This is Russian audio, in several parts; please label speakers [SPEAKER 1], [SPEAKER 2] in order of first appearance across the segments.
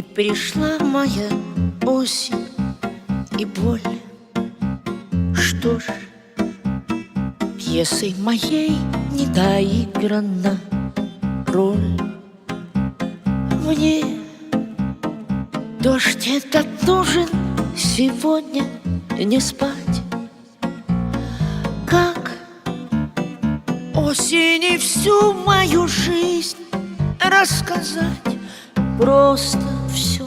[SPEAKER 1] И пришла моя осень и боль. Что ж, пьесой моей не доиграна роль. Мне дождь этот нужен сегодня не спать. Как осени всю мою жизнь рассказать просто все.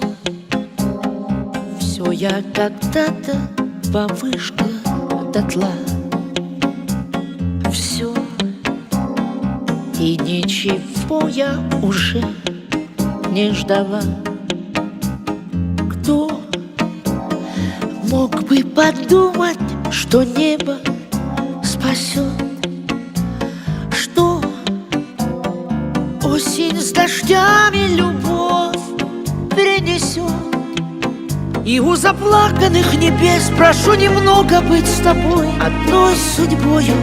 [SPEAKER 1] Все я когда-то повышка дотла. Все. И ничего я уже не ждала. Кто мог бы подумать, что небо спасет? Что осень с дождями любовь И у заплаканных небес прошу немного быть с тобой. Одной судьбою,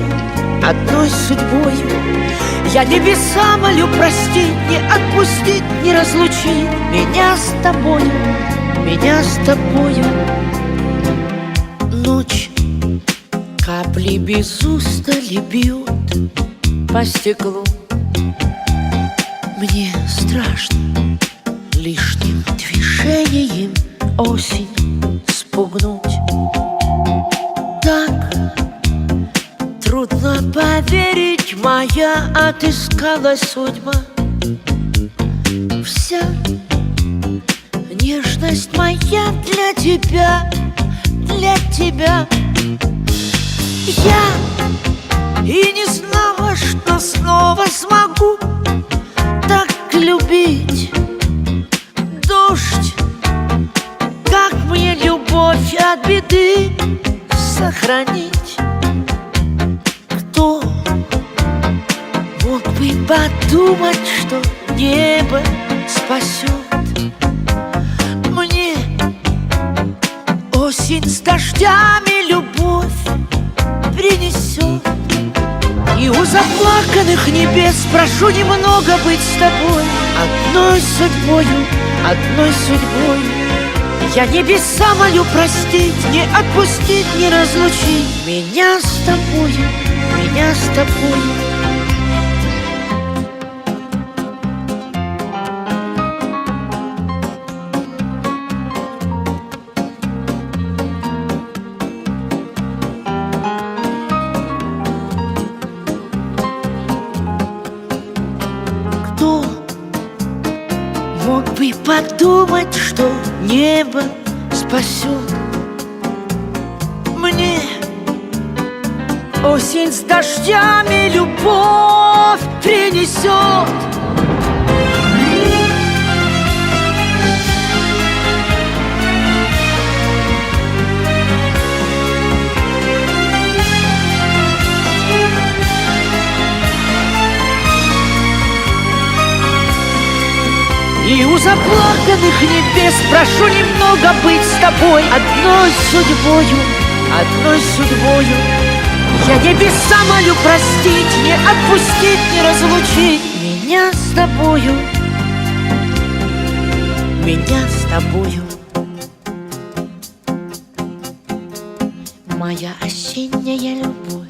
[SPEAKER 1] одной судьбою Я небеса молю простить, не отпустить, не разлучить Меня с тобою, меня с тобою. Ночь капли без устали бьют по стеклу. Мне страшно лишним движением осень спугнуть. Так трудно поверить, моя отыскалась судьба. Вся нежность моя для тебя, для тебя. Я и не знала, что снова от беды сохранить? Кто мог бы подумать, что небо спасет мне осень с дождями любовь принесет? И у заплаканных небес прошу немного быть с тобой Одной судьбою, одной судьбою я небеса молю простить, не отпустить, не разлучить. Меня с тобою, меня с тобою подумать, что небо спасет мне осень с дождями любовь принесет. Заплаканных небес прошу немного быть с тобой. Одной судьбою, одной судьбою. Я небеса молю простить, не отпустить, не разлучить Меня с тобою, меня с тобою. Моя осенняя любовь